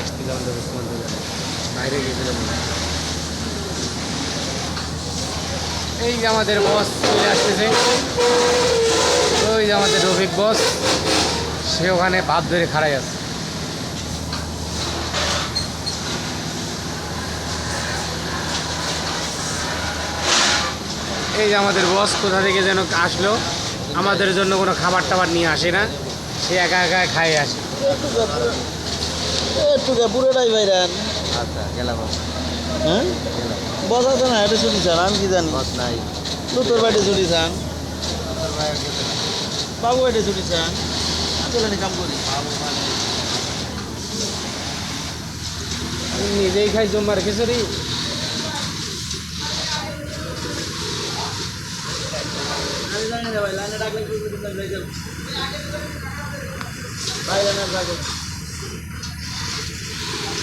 আসছিল আমাদের বাইরে গেছিলাম এই যে আমাদের বস চলে আসতেছে। ওই যে আমাদের রফিক বস সে ওখানে ভাত ধরে খাড়াই আছে। এই যে আমাদের বস কোথা থেকে যেন আসলো, আমাদের জন্য কোনো খাবার টাবার নিয়ে আসে না। সে একা একা খাই আসে। একটু পুরোটাই বাইরান আচ্ছা গেলাম হ্যাঁ? বস আছে না এটা ছুটি চান আমি কি জানি? বস নাই। লুতোর বাড়িতে ছুটি চান। বাবু বাড়িতে ছুটি চান। চলে কাম করি। আমি নিজেই খাই জম্মার খিচুড়ি? ভাই লাইনে ডাকলে ভাই লাইনে ডাকলে